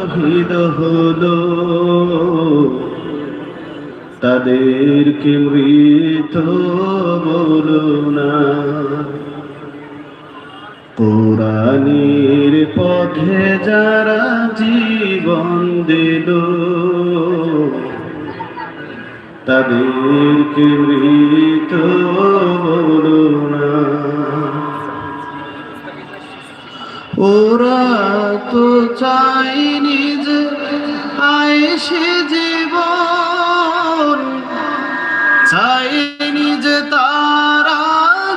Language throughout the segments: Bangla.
শহীদ হলো। তাদেরকে মৃত বলো না কোরআনের পথে যারা জীবন দিল তাদেরকে মৃত ওরা তো চাইনি যে আয়েসে জীবন চাইনি যে তারা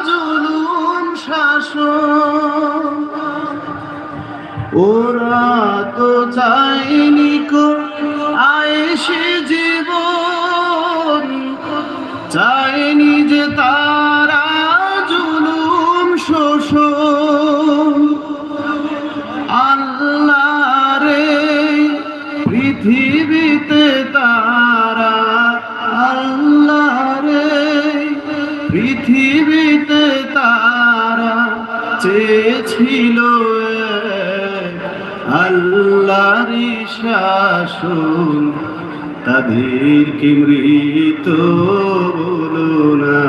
জুলুম শাসন। ওরা তো চাইনি কো আয়েসে জীবন চাইনি যে তারা পৃথিবীতে তারা আল্লাহ রে পৃথিবীতে তারা চেয়েছিল এক আল্লাহরই শাসন। তাদেরকে মৃত বলো না।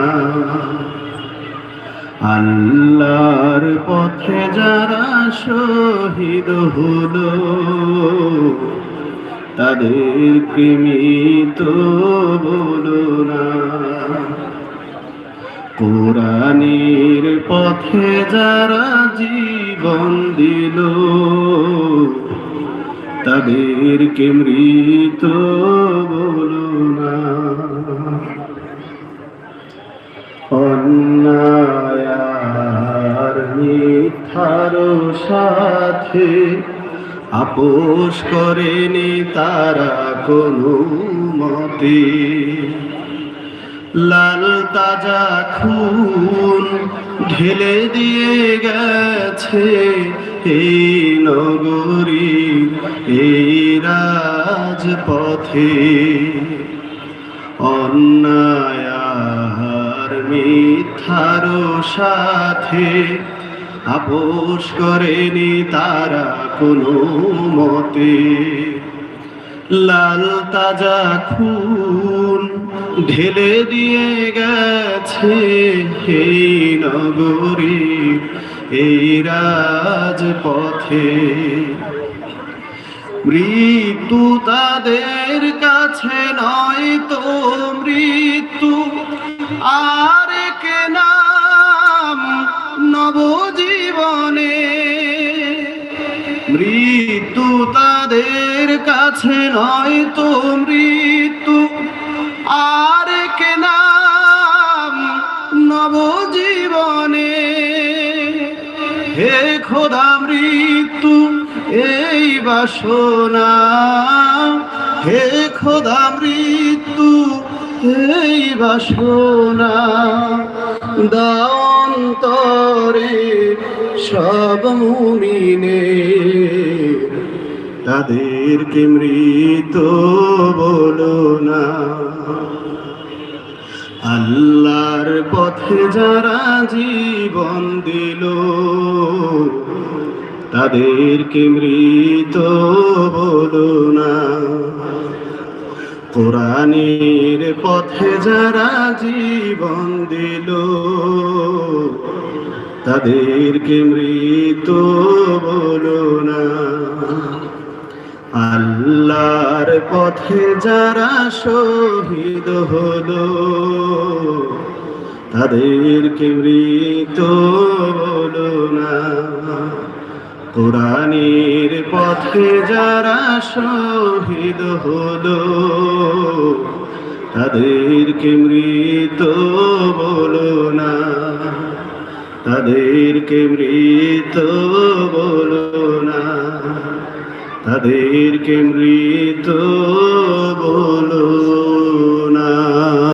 আল্লাহর পথে যারা শহীদ হলো তাদেরকে মৃত বলো না। কোরআনের পথে যারা জীবন দিল, তাদেরকে মৃত বলো না। অন্যায়ার মিথ্যার সাথে আপোষ করেনি তারা কোনো মতে। লাল তাজা খুন ঢেলে দিয়ে গেছে এই নগরী, এই রাজপথে। অন্যায়ার মিথ্যার সাথে আপোষ করেনি তারা কোনো মতে। লাল তাজা খুন ঢেলে দিয়ে গেছে এই নগরী, এই রাজপথে। মৃত্যু তাদের কাছে নয় তো মৃত্যু, আর কে নাম নবজীবনে মৃত্যু তাদের কাছে নয় তো মৃত্যু। আর কে নাম নবজীবনে? হে খোদা মৃত্যু, এই বাসনা। হে খোদা মৃত্যু এই বাসনা দান্তরে সব মুমিনে, তাদেরকে মৃত বলো না। আল্লাহর পথে যারা জীবন দিল, তাদেরকে মৃত বলো না। কোরআনের পথে যারা জীবন দিল, তাদেরকে মৃত বলো না। আল্লাহর পথে যারা শহীদ হলো, তাদেরকে মৃত বলো না। কোরআনের পথে যারা শহীদ হলো, তাদেরকে মৃত বলো না। তাদেরকে মৃত বলো না। তাদেরকে মৃত